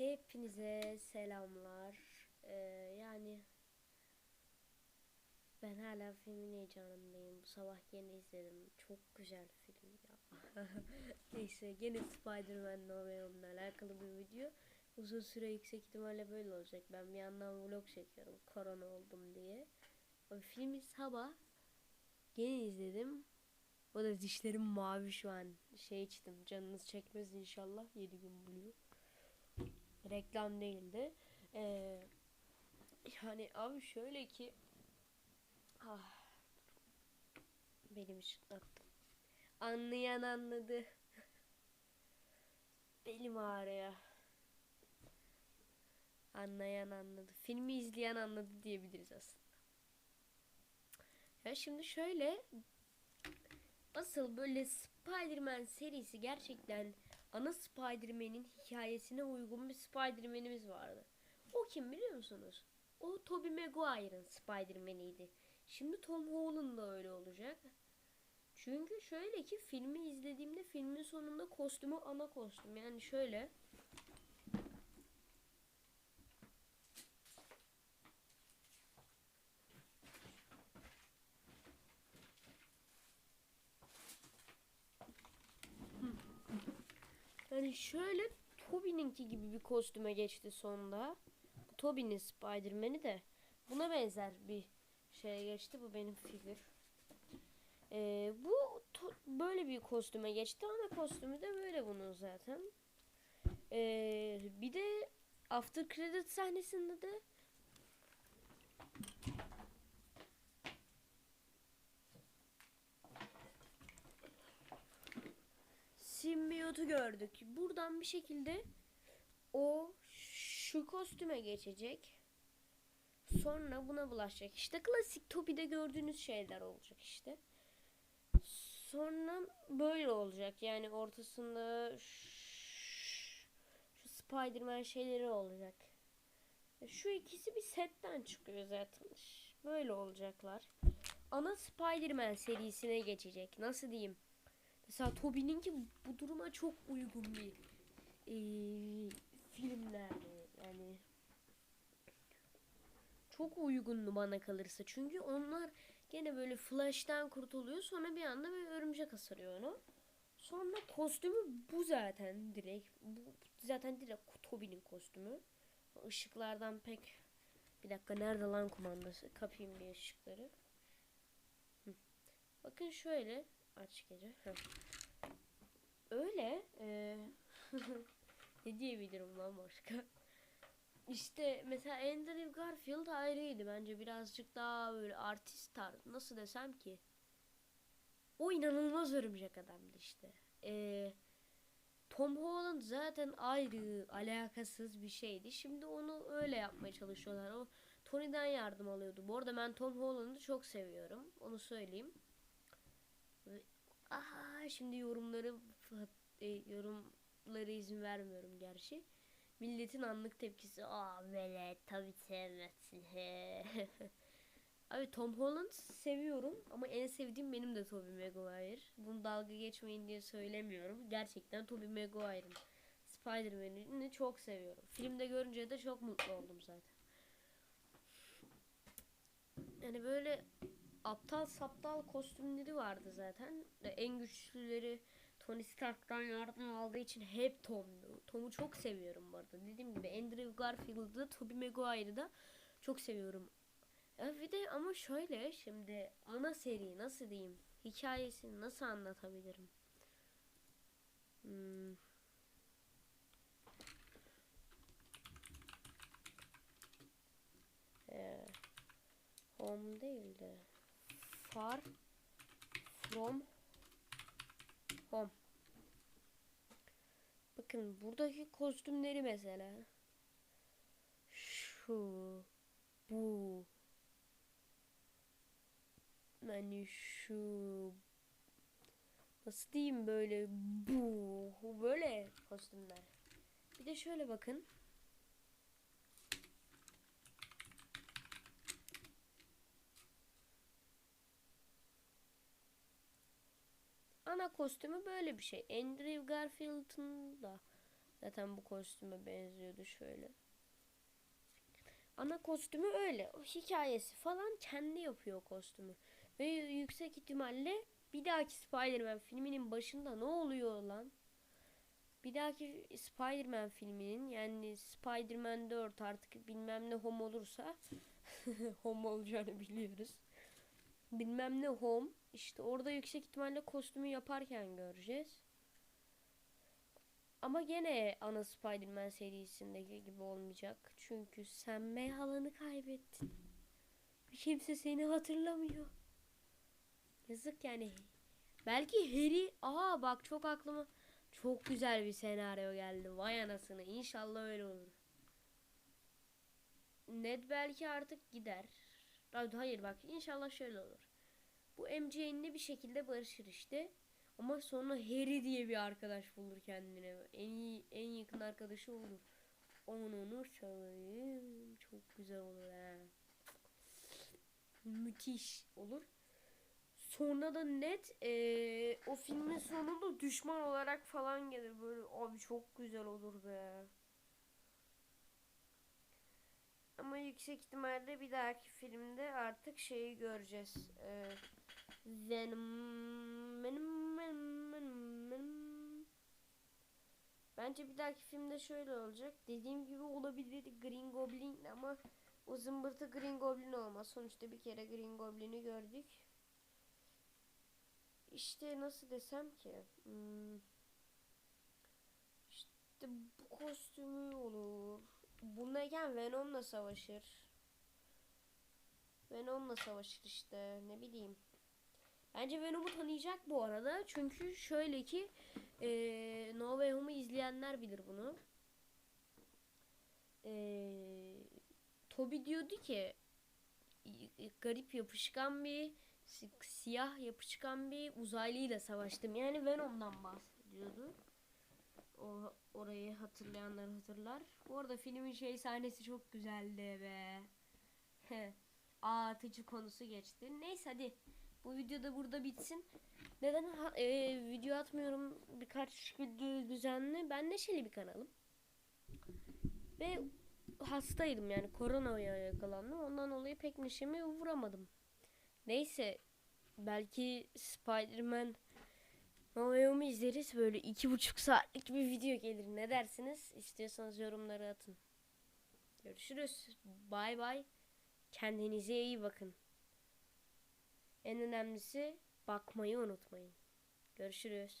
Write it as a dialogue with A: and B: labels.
A: Hepinize selamlar. Ee, yani ben hala filmin heyecanındayım. Bu sabah yeni izledim. Çok güzel film ya. Neyse gene Spider-Man No Way Home'la alakalı bir video. Uzun süre yüksek ihtimalle böyle olacak. Ben bir yandan vlog çekiyorum. Korona oldum diye. Abi filmi sabah yeni izledim. O da dişlerim mavi şu an. Şey içtim. Canınız çekmez inşallah. 7 gün buluyor reklam değildi. Ee, yani abi şöyle ki ah, benim ışıklattım. Anlayan anladı. Belim ağrıyor. Anlayan anladı. Filmi izleyen anladı diyebiliriz aslında. Ya şimdi şöyle asıl böyle Spider-Man serisi gerçekten ana Spider-Man'in hikayesine uygun bir Spider-Man'imiz vardı. O kim biliyor musunuz? O Tobey Maguire'ın Spider-Man'iydi. Şimdi Tom Holland da öyle olacak. Çünkü şöyle ki filmi izlediğimde filmin sonunda kostümü ana kostüm. Yani şöyle Yani şöyle Tobey'ninki gibi bir kostüme geçti sonunda. Bu Tobey'nin Spider-Man'i de buna benzer bir şeye geçti. Bu benim figür. Ee, bu böyle bir kostüme geçti. Ana kostümü de böyle bunun zaten. Ee, bir de after credit sahnesinde de simbiyotu gördük. Buradan bir şekilde o şu kostüme geçecek. Sonra buna bulaşacak. İşte klasik Topi'de gördüğünüz şeyler olacak işte. Sonra böyle olacak. Yani ortasında şu Spider-Man şeyleri olacak. Şu ikisi bir setten çıkıyor zaten. Böyle olacaklar. Ana Spider-Man serisine geçecek. Nasıl diyeyim? Mesela Tobey'ninki bu duruma çok uygun bir eee filmlerdi. Yani çok uygundu bana kalırsa. Çünkü onlar gene böyle Flash'tan kurtuluyor. Sonra bir anda böyle örümcek ısırıyor onu. Sonra kostümü bu zaten direkt. Bu zaten direkt Tobey'nin kostümü. Işıklardan pek bir dakika nerede lan kumandası? Kapayım bir ışıkları. Hı. Bakın şöyle aç gece. Öyle. eee, ne diyebilirim lan başka? İşte mesela Andrew Garfield ayrıydı bence birazcık daha böyle artist tarzı. Nasıl desem ki? O inanılmaz örümcek adamdı işte. Eee Tom Holland zaten ayrı, alakasız bir şeydi. Şimdi onu öyle yapmaya çalışıyorlar. O Tony'den yardım alıyordu. Bu arada ben Tom Holland'ı çok seviyorum. Onu söyleyeyim. Aha şimdi yorumları e, yorumları izin vermiyorum gerçi. Milletin anlık tepkisi aa velet tabii sevmezsin. Abi Tom Holland seviyorum ama en sevdiğim benim de Tobey Maguire. Bunu dalga geçmeyin diye söylemiyorum. Gerçekten Tobey Maguire'ın Spider-Man'ini çok seviyorum. Filmde görünce de çok mutlu oldum zaten. Yani böyle aptal saptal kostümleri vardı zaten. E, En güçlüleri Tony Stark'tan yardım aldığı için hep Tom'du. Tom'u çok seviyorum bu arada. Dediğim gibi Andrew Garfield'ı, Tobey Maguire'ı da çok seviyorum. Ya bir de ama şöyle şimdi ana seri nasıl diyeyim? Hikayesini nasıl anlatabilirim? Hmm. Ee, home değil de far from home. Bakın buradaki kostümleri mesela. Şu, bu, hani şu, nasıl diyeyim böyle bu, böyle kostümler. Bir de şöyle bakın. Ana kostümü böyle bir şey. Andrew Garfield'ın da Zaten bu kostüme benziyordu şöyle. Ana kostümü öyle. O hikayesi falan kendi yapıyor kostümü. Ve yüksek ihtimalle bir dahaki Spider-Man filminin başında ne oluyor lan? Bir dahaki Spider-Man filminin yani Spider-Man 4 artık bilmem ne home olursa home olacağını biliyoruz. Bilmem ne home işte orada yüksek ihtimalle kostümü yaparken göreceğiz. Ama gene ana Spider-Man serisindeki gibi olmayacak. Çünkü sen meyhalanı kaybettin. Kimse seni hatırlamıyor. Yazık yani. Belki Harry... Aa bak çok aklıma... Çok güzel bir senaryo geldi. Vay anasını. İnşallah öyle olur. Ned belki artık gider. Hayır bak inşallah şöyle olur. Bu MJ'ninle bir şekilde barışır işte. Ama sonra Harry diye bir arkadaş bulur kendine. En iyi en yakın arkadaşı olur. Onu çalayım. Çok güzel olur ha. Müthiş olur. Sonra da net eee, o filmin sonunda düşman olarak falan gelir böyle abi çok güzel olur be. Ama yüksek ihtimalle bir dahaki filmde artık şeyi göreceğiz. Eee Venom benim benim benim benim. Bence bir dahaki filmde şöyle olacak. Dediğim gibi olabilir Green Goblin ama o zımbırtı Green Goblin olmaz. Sonuçta bir kere Green Goblin'i gördük. İşte nasıl desem ki hmm, işte bu kostümü olur. Bundayken Venom'la savaşır. Venom'la savaşır işte ne bileyim. Bence Venom'u tanıyacak bu arada. Çünkü şöyle ki eee No Way Home'u izleyenler bilir bunu. Eee Toby diyordu ki garip yapışkan bir si- siyah yapışkan bir uzaylıyla savaştım. Yani Venom'dan bahsediyordu. O orayı hatırlayanlar hatırlar. Bu arada filmin şey sahnesi çok güzeldi be. Atıcı konusu geçti. Neyse hadi. Bu video da burada bitsin. Neden e, video atmıyorum birkaç gündür düzenli? Ben neşeli bir kanalım. Ve hastaydım yani koronaya yakalandım. Ondan dolayı pek neşemi vuramadım. Neyse belki Spider-Man No izleriz. Böyle iki buçuk saatlik bir video gelir. Ne dersiniz? İstiyorsanız yorumları atın. Görüşürüz. Bay bay. Kendinize iyi bakın. En önemlisi bakmayı unutmayın. Görüşürüz.